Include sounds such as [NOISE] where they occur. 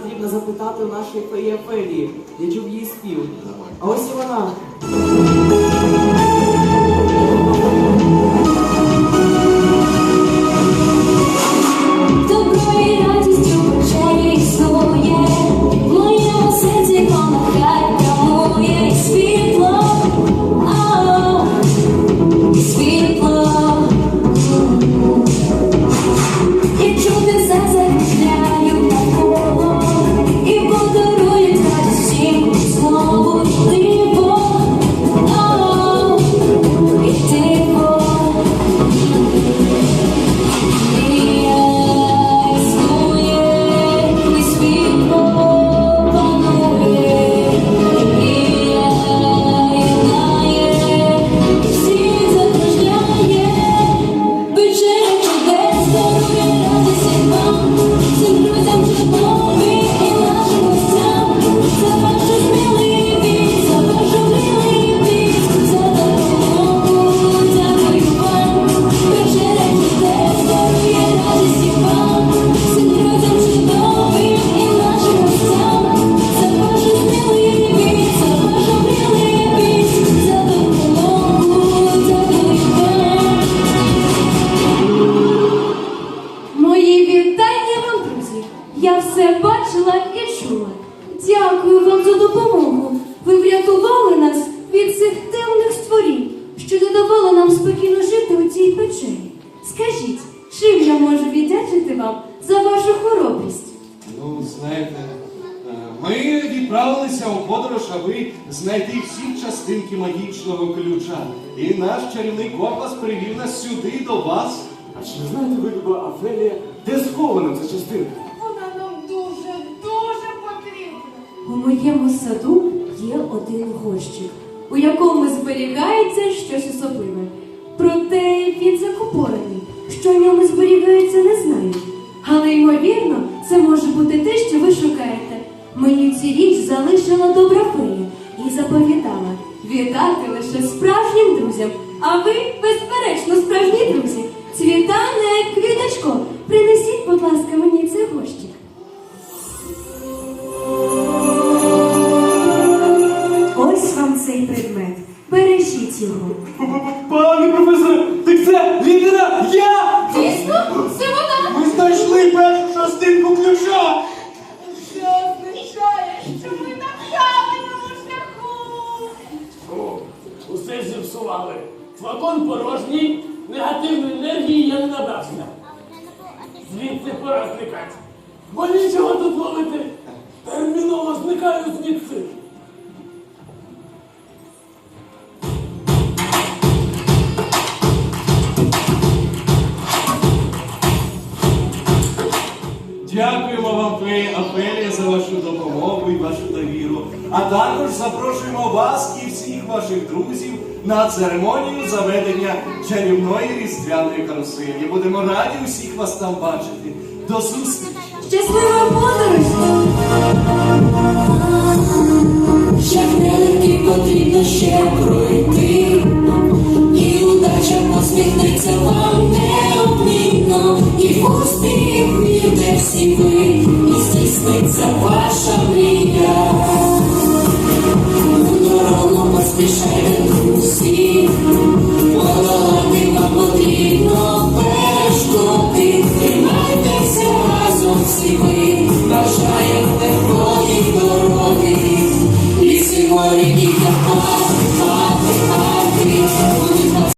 потрібно запитати у нашої феєфелії. Я чув її спів. А ось і вона. Чула. Дякую вам за допомогу. Ви врятували нас від цих темних створінь, що не давали нам спокійно жити у цій печері. Скажіть, чим я можу віддячити вам за вашу хоробрість? Ну, знаєте, е, ми відправилися у подорож, аби знайти всі частинки магічного ключа. І наш чарівний компас привів нас сюди до вас. А чи не знаєте ви, люба Офелія, де схована ця частинка? Моєму саду є один горщик, у якому зберігається щось особливе. Проте він закупорений. Що в ньому зберігається, не знаю. Але ймовірно, це може бути те, що ви шукаєте. Мені цю річ залишила добра фея і заповідала вітати лише справжнім друзям. А ви, безперечно, справжні друзі. Цвітане, квіточко, цей. Бережіть його. [LAUGHS] Пане професоре, так це літера я! Дійсно, це вона. Ми знайшли першу частинку ключа! Це означає, що ми на правильному шляху. О, усе зіпсували. Флакон порожній, негативної енергії я не набрався. Звідси пора зникати. Бо нічого тут ловити. Терміново зникаю звідси. Дякуємо вам, Офелія, за вашу допомогу і вашу довіру. А також запрошуємо вас і всіх ваших друзів на церемонію заведення чарівної різдвяної каруселі. Будемо раді усіх вас там бачити. До зустрічі! Щаслива подорож! Шлях нелегкий потрібно ще пройти, і удача посміхнеться вам неодмінно, і і здійсниться ваша мрія. У дорогу поспішайте, друзі, подолати вам потрібно перешкоди, тримайтеся разом всі ви, бажаємо легкої дороги. І Карпати,